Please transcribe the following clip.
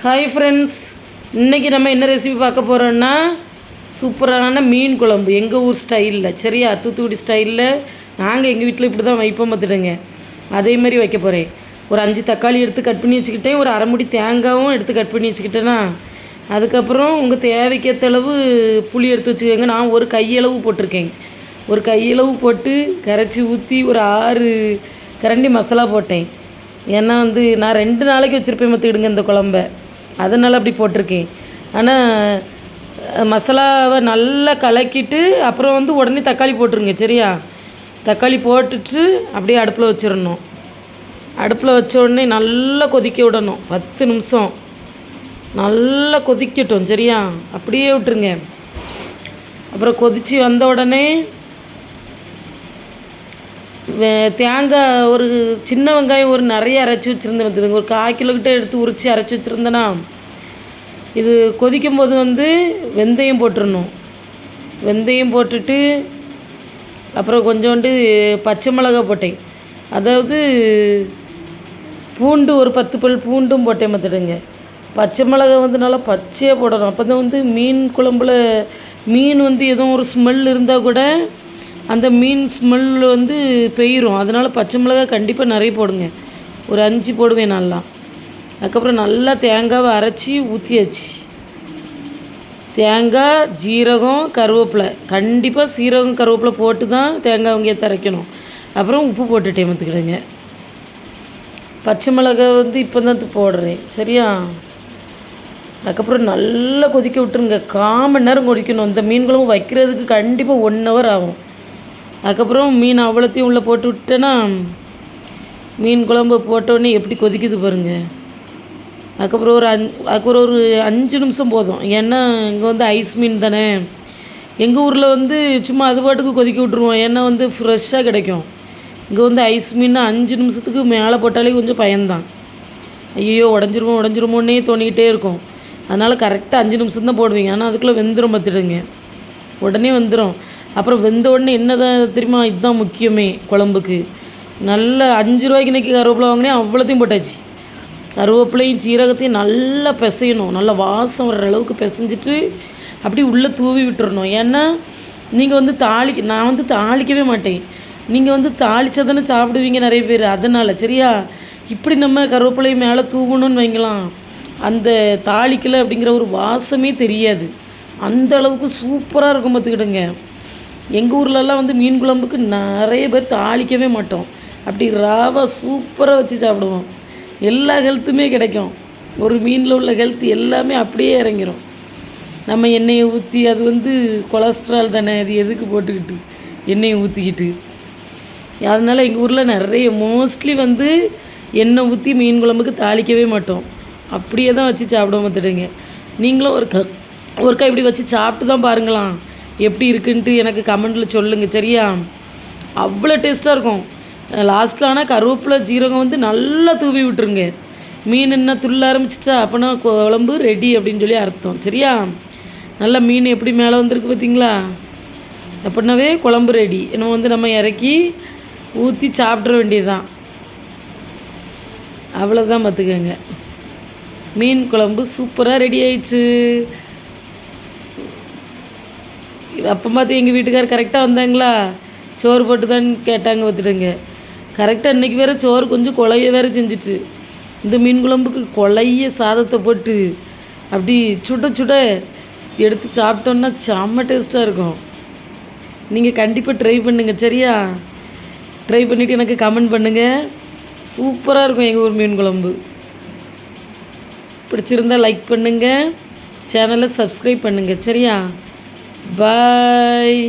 Hi friends இன்றைக்கி நம்ம என்ன ரெசிபி பார்க்க போகிறோன்னா சூப்பரான மீன் குழம்பு. எங்கள் ஊர் ஸ்டைலில் சரியா? தூத்துக்குடி ஸ்டைலில் நாங்கள் எங்கள் வீட்டில் இப்படி தான் வைப்போம் பார்த்துடுங்க. அதே மாதிரி வைக்க போகிறேன் ஒரு அஞ்சு தக்காளி எடுத்து கட் பண்ணி வச்சுக்கிட்டேன். ஒரு அரைமுடி தேங்காயும் எடுத்து கட் பண்ணி வச்சுக்கிட்டேன்னா அதுக்கப்புறம் உங்கள் தேவைக்கேற்ற அளவு புளி எடுத்து வச்சுக்கோங்க. நான் ஒரு கையளவு போட்டிருக்கேன். ஒரு கையளவு போட்டு கரைச்சி ஊற்றி ஒரு ஆறு கரண்டி மசாலா போட்டேன். ஏன்னா வந்து நான் ரெண்டு நாளைக்கு வச்சுருப்பேன் பார்த்துக்கிடுங்க இந்த குழம்ப. அதனால் அப்படி போட்டிருக்கேன். ஆனால் மசாலாவை நல்லா கலக்கிட்டு அப்புறம் வந்து உடனே தக்காளி போட்டுருங்க சரியா? தக்காளி போட்டுட்டு அப்படியே அடுப்பில் வச்சிடணும். அடுப்பில் வச்ச உடனே நல்லா கொதிக்க விடணும் பத்து நிமிஷம். நல்லா கொதிக்கட்டும் சரியா? அப்படியே விட்டுருங்க. அப்புறம் கொதித்து வந்த உடனே தேங்காய் ஒரு சின்ன வெங்காயம் ஒரு நிறைய அரைச்சி வச்சுருந்தேன் ஒரு கால் கிலோக்கிட்ட எடுத்து உரித்து அரைச்சி வச்சுருந்தேன்னா இது கொதிக்கும் போது வந்து வெந்தயம் போட்டுடணும் வெந்தயம் போட்டுட்டு அப்புறம் கொஞ்சோண்டு பச்சை மிளகா போட்டேன். அதாவது பூண்டு ஒரு பத்து பல் பூண்டும் போட்டேன் பார்த்துடுங்க பச்சை மிளகா வந்து நல்லா பச்சையாக போடணும். அப்போ தான் வந்து மீன் குழம்புல மீன் வந்து எதுவும் ஒரு ஸ்மெல் இருந்தால் கூட அந்த மீன் ஸ்மெல் வந்து பெயிரும். அதனால் பச்சை மிளகா கண்டிப்பாக நிறைய போடுங்க. ஒரு அஞ்சு போடுவேன் நல்லா அதுக்கப்புறம் நல்லா தேங்காவை அரைச்சி ஊற்றியாச்சு தேங்காய் ஜீரகம் கருவேப்பிலை. கண்டிப்பாக சீரகம் கருவேப்பிலை போட்டு தான் தேங்காய் வெங்காயத்தை தரைக்கணும் அப்புறம் உப்பு போட்டுட்டேன் பார்த்துக்கிடுங்க பச்சை மிளகா வந்து இப்போ தான் போடுறேன். சரியா? அதுக்கப்புறம் நல்லா கொதிக்க விட்டுருங்க. கால் மணி நேரம் கொதிக்கணும். இந்த மீன் குழம்பு வைக்கிறதுக்கு கண்டிப்பாக ஒன் ஹவர் ஆகும். அதுக்கப்புறம் மீன் அவ்வளோத்தையும் உள்ளே போட்டு விட்டேன்னா மீன் குழம்பு போட்டோடனே எப்படி கொதிக்குது பாருங்க. அதுக்கப்புறம் ஒரு அஞ் அதுக்கப்புறம் ஒரு அஞ்சு நிமிஷம் போதும். ஏன்னா இங்கே வந்து ஐஸ் மீன் தானே. எங்கள் ஊரில் வந்து சும்மா அது பாட்டுக்கு கொதிக்க விட்ருவோம் ஏன்னா வந்து ஃப்ரெஷ்ஷாக கிடைக்கும். இங்கே வந்து ஐஸ் மீன் அஞ்சு நிமிஷத்துக்கு மேலே போட்டாலே கொஞ்சம் பயந்தான் ஐயோ உடஞ்சிருமோ உடஞ்சிருமோன்னே தோணிக்கிட்டே இருக்கும். அதனால் கரெக்டாக அஞ்சு நிமிஷம் தான் போடுவீங்க. ஆனால் அதுக்குள்ளே வெந்துடும் பார்த்துடுங்க. உடனே வந்துடும் அப்புறம் வெந்த உடனே என்னதான் தெரியுமா? இதுதான் முக்கியமே குழம்புக்கு. நல்ல அஞ்சு ரூபாய்க்கு இன்றைக்கி கருவேப்பிலை வாங்கினேன் அவ்வளோத்தையும் போட்டாச்சு. கருவேப்பிலையும் சீரகத்தையும் நல்லா பிசையணும். நல்லா வாசம் வர்ற அளவுக்கு பிசைஞ்சிட்டு அப்படியே உள்ளே தூவி விட்டுறணும். ஏன்னா நீங்கள் வந்து தாளிக்க நான் வந்து தாளிக்கவே மாட்டேன். நீங்கள் வந்து தாளிச்சா தானே சாப்பிடுவீங்க நிறைய பேர். அதனால் சரியா? இப்படி நம்ம கருவேப்பிலை மேலே தூவணும்னு வைங்களாம். அந்த தாளிக்கலை அப்படிங்கிற ஒரு வாசமே தெரியாது. அந்த அளவுக்கு சூப்பராக இருக்கும் பார்த்துக்கிடுங்க. எங்கள் ஊர்லலாம் வந்து மீன் குழம்புக்கு நிறைய பேர் தாளிக்கவே மாட்டோம். அப்படி ராவா சூப்பராக வச்சு சாப்பிடுவோம். எல்லா ஹெல்த்துமே கிடைக்கும். ஒரு மீனில் உள்ள ஹெல்த் எல்லாமே அப்படியே இறங்கிடும் நம்ம எண்ணெயை ஊற்றி அது வந்து கொலஸ்ட்ரால் தானே அது எதுக்கு போட்டுக்கிட்டு எண்ணெயை ஊற்றிக்கிட்டு அதனால் எங்கள் ஊரில் நிறைய மோஸ்ட்லி வந்து எண்ணெய் ஊற்றி மீன் குழம்புக்கு தாளிக்கவே மாட்டோம். அப்படியே தான் வச்சு சாப்பிட பார்த்துடுங்க நீங்களும் ஒரு க ஒருக்கா இப்படி வச்சு சாப்பிட்டு தான் பாருங்களாம் எப்படி இருக்குன்ட்டு எனக்கு கமெண்டில் சொல்லுங்கள் சரியா? அவ்வளோ டேஸ்ட்டாக இருக்கும். லாஸ்ட்டில் ஆனால் கருவேப்பிலை ஜீரகம் வந்து நல்லா தூவி விட்டுருங்க. மீன் என்ன துள்ள ஆரம்பிச்சிட்டா அப்போனா குழம்பு ரெடி அப்படின்னு சொல்லி அர்த்தம். சரியா? நல்லா மீன் எப்படி மேலே வந்திருக்கு பார்த்தீங்களா அப்படின்னாவே குழம்பு ரெடி இன்னும் வந்து நம்ம இறக்கி ஊற்றி சாப்பிட்ற வேண்டியதுதான். அவ்வளோதான் பார்த்துக்கோங்க மீன் குழம்பு சூப்பராக ரெடி ஆயிடுச்சு. அப்போ பார்த்து எங்கள் வீட்டுக்கார் கரெக்டாக வந்தாங்களா? சோறு போட்டு தான் கேட்டாங்க பார்த்துடுங்க கரெக்டாக இன்றைக்கி வேறு சோறு கொஞ்சம் கொலைய வேறு செஞ்சிட்டு. இந்த மீன் குழம்புக்கு கொலைய சாதத்தை போட்டு அப்படி சுட சுட எடுத்து சாப்பிட்டோன்னா செம்ம டேஸ்ட்டாக இருக்கும். நீங்கள் கண்டிப்பாக ட்ரை பண்ணுங்கள் சரியா? ட்ரை பண்ணிவிட்டு எனக்கு கமெண்ட் பண்ணுங்கள் சூப்பராக இருக்கும் எங்கள் ஊர் மீன் குழம்பு. பிடிச்சிருந்தா லைக் பண்ணுங்கள் சேனலை சப்ஸ்கிரைப் பண்ணுங்கள் சரியா? பாய்